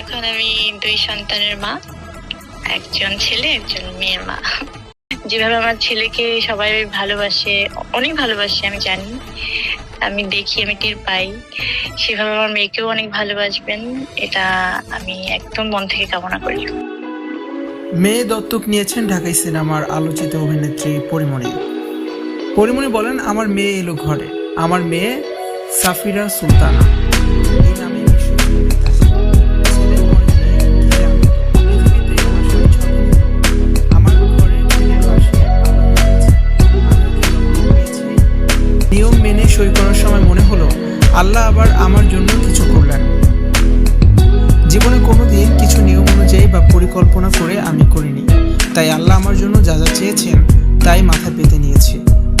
এখন আমি দুই সন্তানের মা। একজন ছেলে, একজন মেয়ের মা। যেভাবে আমার ছেলেকে সবাই ভালোবাসে, অনেক ভালোবাসে, আমি জানি। আমি দেখি, আমি টের পাই। সেভাবে আমার মেয়েকেও অনেক ভালোবাসবেন। এটা আমি একদম মন থেকে কামনা করি। মেয়ে দত্তক নিয়েছেন ঢাকাই সিনেমার আলোচিত অভিনেত্রী পরিমণি। পরিমণি বলেন, আমার মেয়ে এলো ঘরে। আমার মেয়ে সাফিরা সুলতানা। সই করার সময় মনে হলো, আল্লাহ আবার আমার জন্য কিছু করলেন। জীবনে কোনো দিন কিছু নিয়ম অনুযায়ী বা পরিকল্পনা করে আমি করিনি। তাই আল্লাহ আমার জন্য যা যা চেয়েছেন, তাই মাথা পেতে নিয়েছি।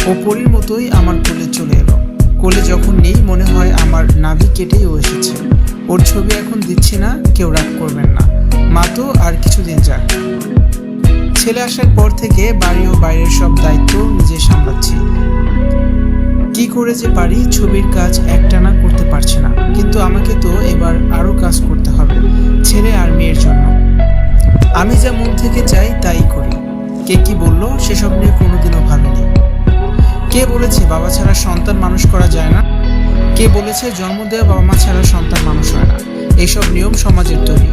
ও পরীর মতোই আমার কোলে চলে এলো। কোলে যখন নেই, মনে হয় আমার নাভি কেটেই ও এসেছে। ওর ছবি এখন দিচ্ছি না, কেউ রাগ করবেন না। মা তো আর কিছুদিন যাক। ছেলে আসার পর থেকে বাড়ি ও বাইরের সব দায়িত্ব নিজে সামলাচ্ছি। কি করে যে পারি ছবির কাজ একটানা করতে পারছি না। কিন্তু আমাকে তো এবার আরও কাজ করতে হবে, ছেলে আর মেয়ের জন্য। আমি যা মন থেকে চাই তাই করি। কে কি বলল সেসব নিয়ে কোনোদিনও ভাবিনি। কে বলেছে বাবা ছাড়া সন্তান মানুষ করা যায় না? কে বলেছে জন্ম দেওয়া বাবা মা ছাড়া সন্তান মানুষ হয় না? এইসব নিয়ম সমাজের তৈরি।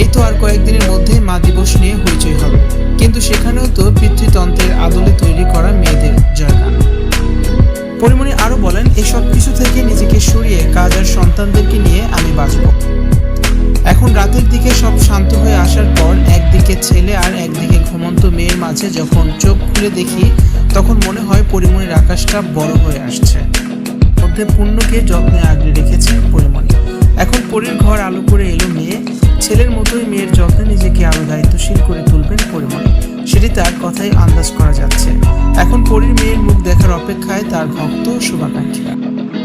এই তো আর কয়েকদিনের মধ্যে মা দিবস নিয়ে হইচই হবে। কিন্তু সেখানেও তো পিতৃতন্ত্রের আদলে তৈরি করা পরিমণি আরও বলেন, এসব কিছু থেকে নিজেকে সরিয়ে কাজ আর সন্তানদেরকে নিয়ে আমি বাঁচব। এখন রাতের দিকে সব শান্ত হয়ে আসার পর একদিকে ছেলে আর একদিকে ঘুমন্ত মেয়ের মাঝে যখন চোখ খুলে দেখি, তখন মনে হয় পরিমণির আকাশটা বড় হয়ে আসছে। মধ্যে পূর্ণকে যত্নে আগলে রেখেছে পরিমণি। এখন পরীর ঘর আলো করে এলো মেয়ে। ছেলের মতোই মেয়ের যত্নে নিজেকে আরও দায়িত্বশীল করে তুলবেন পরিমণি। তার কথাই আন্দাজ করা যাচ্ছে। এখন পরীর মেয়ের মুখ দেখার অপেক্ষায় তার ভক্ত শুভাকাঙ্ক্ষীরা।